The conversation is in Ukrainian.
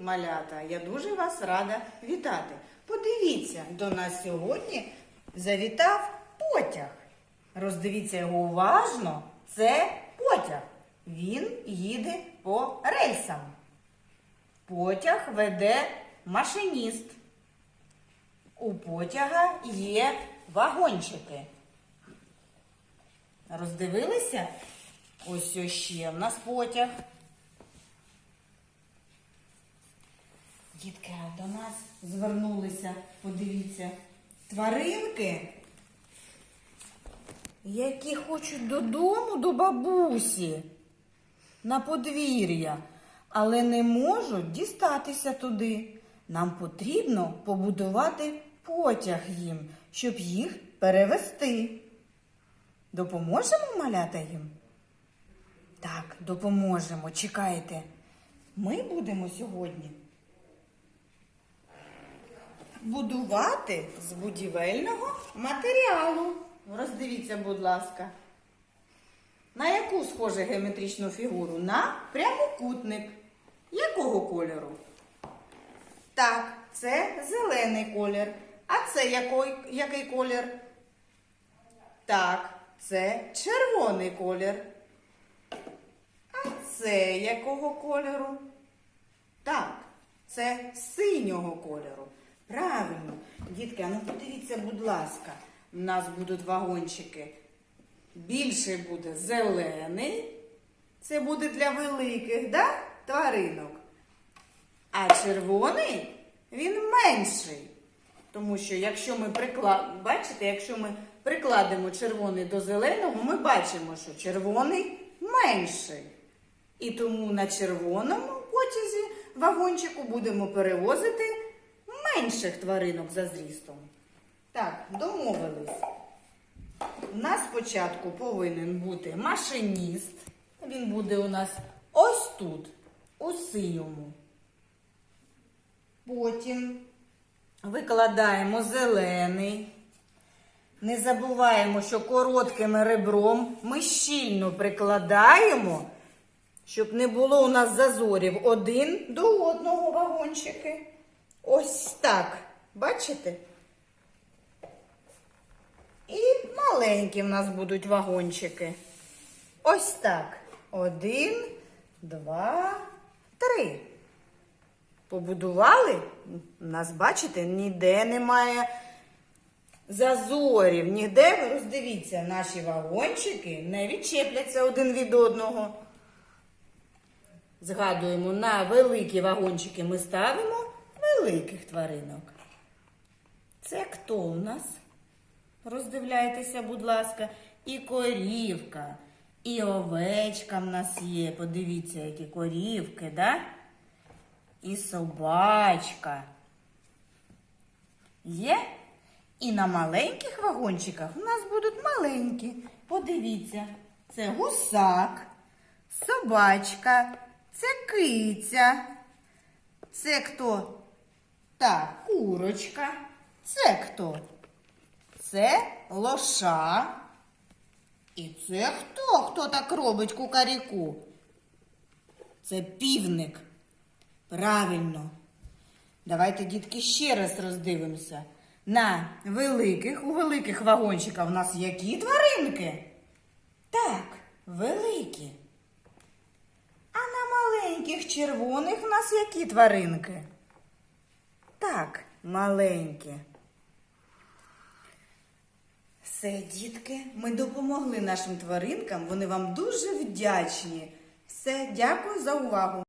малята! Я дуже вас рада вітати. Подивіться, до нас сьогодні завітав потяг. Роздивіться його уважно. Це потяг. Він їде по рельсам. Потяг веде машиніст. У потяга є вагончики. Роздивилися? Ось ще в нас потяг. Дітки, а до нас звернулися, подивіться, тваринки, які хочуть додому до бабусі на подвір'я, але не можуть дістатися туди. Нам потрібно побудувати потяг їм, щоб їх перевести. Допоможемо маляти їм? Так, допоможемо. Чекайте. Ми будемо сьогодні будувати з будівельного матеріалу. Роздивіться, будь ласка. На яку схоже геометричну фігуру? На прямокутник. Якого кольору? Так, це зелений колір. А це який, який колір? Так, це червоний колір. А це якого кольору? Так, це синього кольору. Правильно. Дітки, а ну подивіться, будь ласка, у нас будуть вагончики. Більший буде зелений. Це буде для великих, да, тваринок. А червоний він менший. Тому що якщо ми прикла... бачите, якщо ми прикладемо червоний до зеленого, ми бачимо, що червоний менший. І тому на червоному потязі вагончику будемо перевозити менших тваринок за зрістом. Так, домовились. У нас спочатку повинен бути машиніст. Він буде у нас ось тут, у синьому. Потім викладаємо зелений. Не забуваємо, що коротким ребром ми щільно прикладаємо, щоб не було у нас зазорів один до одного вагончики. Ось так. Бачите? І маленькі в нас будуть вагончики. Ось так. Один, два, три. Побудували? У нас, бачите, ніде немає зазорів, ніде, роздивіться, наші вагончики не відчепляться один від одного. Згадуємо, на великі вагончики ми ставимо великих тваринок. Це хто у нас? Роздивляйтеся, будь ласка, і корівка, і овечка в нас є. Подивіться, які корівки, да? І собачка. Є? І на маленьких вагончиках у нас будуть маленькі. Подивіться, це гусак, собачка, це киця. Це хто? Так, курочка. Це хто? Це лоша. І це хто? Хто так робить кукаріку? Це півник. Правильно. Давайте, дітки, ще раз роздивимося. На великих, у великих вагончиках у нас які тваринки? Так, великі. А на маленьких червоних у нас які тваринки? Так, маленькі. Все, дітки, ми допомогли нашим тваринкам. Вони вам дуже вдячні. Все, дякую за увагу.